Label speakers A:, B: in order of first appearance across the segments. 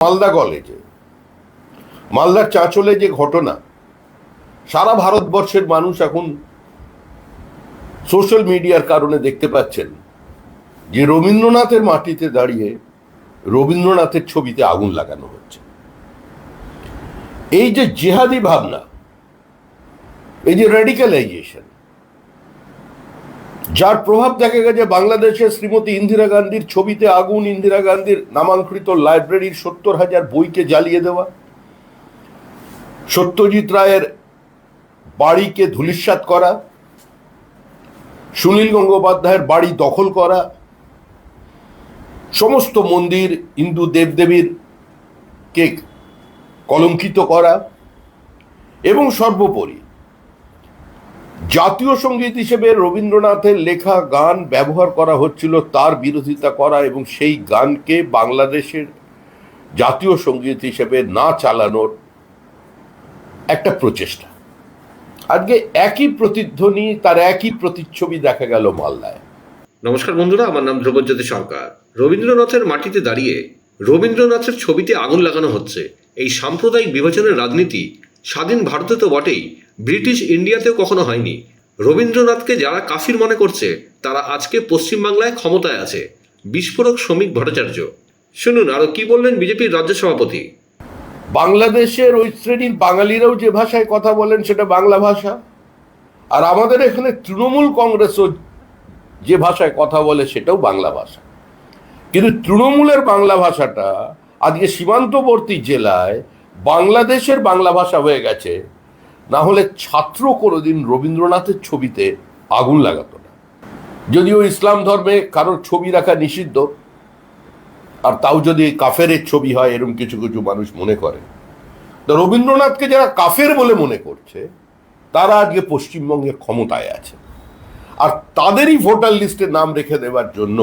A: মালদা কলেজে। মালদার চাঁচলে যে ঘটনা, সারা ভারতবর্ষের মানুষ এখন সোশ্যাল মিডিয়ার কারণে দেখতে পাচ্ছেন যে রবীন্দ্রনাথের মাটিতে দাঁড়িয়ে রবীন্দ্রনাথের ছবিতে আগুন লাগানো হচ্ছে। এই যে জেহাদি ভাবনা, এই যে রেডিক্যালাইজেশন যার প্রভাব দেখা গেছে বাংলাদেশে শ্রীমতী ইন্দিরা গান্ধীর ছবিতে আগুন, ইন্দিরা গান্ধীর নামাঙ্কৃত লাইব্রেরির সত্তর হাজার বইকে জ্বালিয়ে দেওয়া। সত্যজিৎ রায়ের বাড়িকে ধূলিসাৎ করা। সুনীল গঙ্গোপাধ্যায়ের বাড়ি দখল করা। সমস্ত মন্দির হিন্দু দেবদেবীর কে কলঙ্কিত করা। এবং সর্বোপরি জাতীয় সংগীত হিসেবে রবীন্দ্রনাথের লেখা গান ব্যবহার করা হচ্ছিল তার বিরোধিতা করা এবং সেই গানকে বাংলাদেশের জাতীয় সংগীত হিসেবে না চালানোর একটা প্রচেষ্টা। আজকে একই প্রতিধ্বনি, তার একই প্রতিচ্ছবি দেখা গেল মালদায়।
B: নমস্কার বন্ধুরা, আমার নাম ধ্রুবজ্যোতি সরকার। রবীন্দ্রনাথের মাটিতে দাঁড়িয়ে রবীন্দ্রনাথের ছবিতে আগুন লাগানো হচ্ছে। এই সাম্প্রদায়িক বিভাজনের রাজনীতি স্বাধীন ভারতে তো বটেই ব্রিটিশ ইন্ডিয়াতেও কখনো হয়নি। রবীন্দ্রনাথকে যারা কাফির মনে করছে, তারা আজকে পশ্চিমবাংলায় ক্ষমতায় আছে। বিস্ফোরক শ্রমিক ভট্টাচার্য। শুনুন আরও কি বললেন বিজেপির রাজ্য সভাপতি?
A: বাংলাদেশের ওই শ্রেণির বাঙালিরাও যে ভাষায় কথা বলেন, সেটা বাংলা ভাষা। আর আমাদের এখানে তৃণমূল কংগ্রেসও যে ভাষায় কথা বলে, সেটাও বাংলা ভাষা। কিন্তু তৃণমূলের বাংলা ভাষাটা আজকে সীমান্তবর্তী জেলায় বাংলাদেশের বাংলা ভাষা হয়ে গেছে। না হলে ছাত্র কোনোদিন রবীন্দ্রনাথের ছবিতে আগুন লাগাতো না। যদিও ইসলাম ধর্মে কারোর ছবি রাখা নিষিদ্ধ, আর তাও যদি কাফেরের ছবি হয় এরকম কিছু কিছু মানুষ মনে করে। তো রবীন্দ্রনাথকে যারা কাফের বলে মনে করছে, তারা আজকে পশ্চিমবঙ্গে ক্ষমতায় আছে। আর তাদেরই ভোটার লিস্টে নাম রেখে দেওয়ার জন্য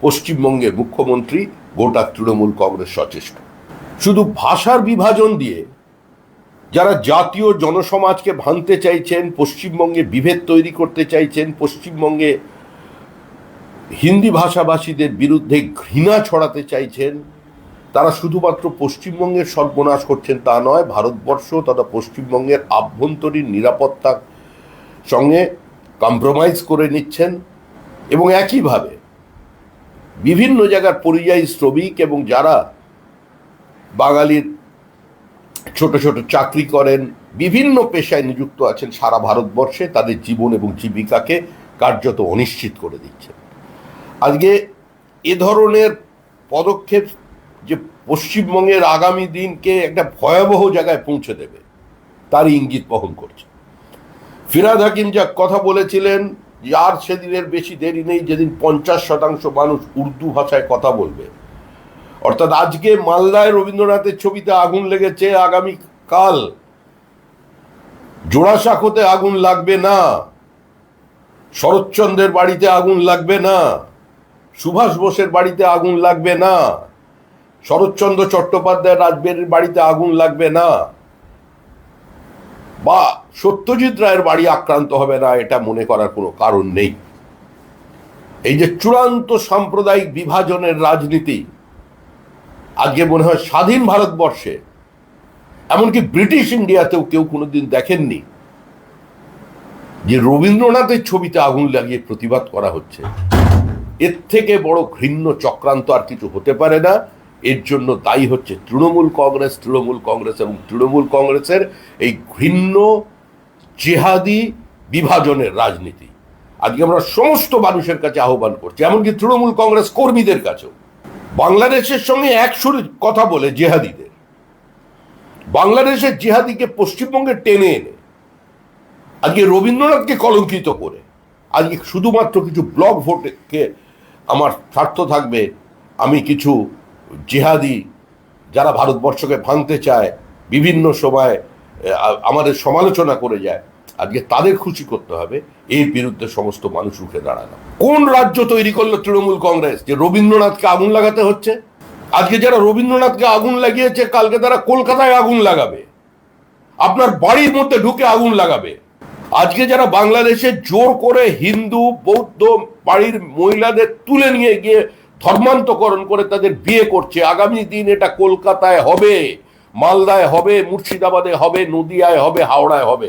A: পশ্চিমবঙ্গের মুখ্যমন্ত্রী গোটা তৃণমূল কংগ্রেস সচেষ্ট। শুধু ভাষার বিভাজন দিয়ে যারা জাতীয় জনসমাজকে ভাঙতে চাইছেন, পশ্চিমবঙ্গে বিভেদ তৈরি করতে চাইছেন, পশ্চিমবঙ্গে হিন্দি ভাষাভাষীদের বিরুদ্ধে ঘৃণা ছড়াতে চাইছেন, তারা শুধুমাত্র পশ্চিমবঙ্গের সর্বনাশ করছেন তা নয়, ভারতবর্ষ তথা পশ্চিমবঙ্গের আভ্যন্তরীণ নিরাপত্তার সঙ্গে কম্প্রোমাইজ করে নিচ্ছেন এবং একইভাবে বিভিন্ন জায়গার পরিযায়ী শ্রমিক এবং যারা বাঙালির ছোট ছোট চাকরি করেন, বিভিন্ন পেশায় নিযুক্ত আছেন সারা ভারতবর্ষে, তাদের জীবন এবং জীবিকাকে কার্যত অনিশ্চিত করে দিচ্ছেন আজকে এ ধরনের পদক্ষেপ যে পশ্চিমবঙ্গের আগামী দিনকে একটা ভয়াবহ জায়গায় পৌঁছে দেবে, তারই ইঙ্গিত বহন করছে। ফিরাদ হাকিম যা কথা বলেছিলেন আর সেদিনের বেশি দেরি নেই, যেদিন পঞ্চাশ শতাংশ মানুষ উর্দু ভাষায় কথা বলবে অর্থাৎ আজকে মালদায় রবীন্দ্রনাথের ছবিতে আগুন লেগেছে আগামী কাল। জোড়াসাঁকোতে আগুন লাগবে না। শরৎচন্দ্রের বাড়িতে আগুন লাগবে না। সুভাষ বোসের বাড়িতে আগুন লাগবে না। শরৎচন্দ্র চট্টোপাধ্যায় রাজবের বাড়িতে আগুন লাগবে না। বা সত্যজিৎ রায়ের বাড়ি আক্রান্ত হবে না, এটা মনে করার কোনো কারণ নেই। এই যে চূড়ান্ত সাম্প্রদায়িক বিভাজনের রাজনীতি আজকে মনে হয় স্বাধীন ভারতবর্ষে, এমনকি ব্রিটিশ ইন্ডিয়াতেও কেউ কোনোদিন দেখেননি যে রবীন্দ্রনাথের ছবিতে আগুন লাগিয়ে প্রতিবাদ করা হচ্ছে। এর থেকে বড় ঘৃণ্য চক্রান্ত আর কিছু হতে পারে না। এর জন্য দায়ী হচ্ছে তৃণমূল কংগ্রেস তৃণমূল কংগ্রেস এবং তৃণমূল কংগ্রেসের এই ঘৃণ্য জেহাদি বিভাজনের রাজনীতি। আজকে আমরা সমস্ত মানুষের কাছে আহ্বান করছি, এমনকি তৃণমূল কংগ্রেস কর্মীদের কাছেও। বাংলাদেশের সঙ্গে এক কথা বলে জেহাদিদের। বাংলাদেশের জেহাদিকে পশ্চিমবঙ্গে টেনে এনে আজকে রবীন্দ্রনাথকে কলঙ্কিত করে, আজকে শুধুমাত্র কিছু ব্লক ভোটকে আমার স্বার্থ থাকবে, আমি কিছু জেহাদি যারা ভারতবর্ষকে ভাঙতে চায়, বিভিন্ন সময় আমাদের সমালোচনা করে যায় আজকে তাদের খুশি করতে হবে, এর বিরুদ্ধে সমস্ত মানুষ রুখে দাঁড়ানো। কোন রাজ্য তৈরি করল তৃণমূল কংগ্রেস যে রবীন্দ্রনাথকে আগুন লাগাতে হচ্ছে? আজকে যারা রবীন্দ্রনাথকে আগুন লাগিয়েছে, কালকে তারা কলকাতায় আগুন লাগাবে। আপনার বাড়ির মধ্যে ঢুকে আগুন লাগাবে। আজকে যারা বাংলাদেশে জোর করে হিন্দু, বৌদ্ধ বাড়ির মহিলাদের তুলে নিয়ে গিয়ে ধর্মান্তকরণ করে তাদের বিয়ে করছে, আগামী দিন এটা কলকাতায় হবে, মালদায় হবে, মুর্শিদাবাদে হবে, নদিয়ায় হবে, হাওড়ায় হবে।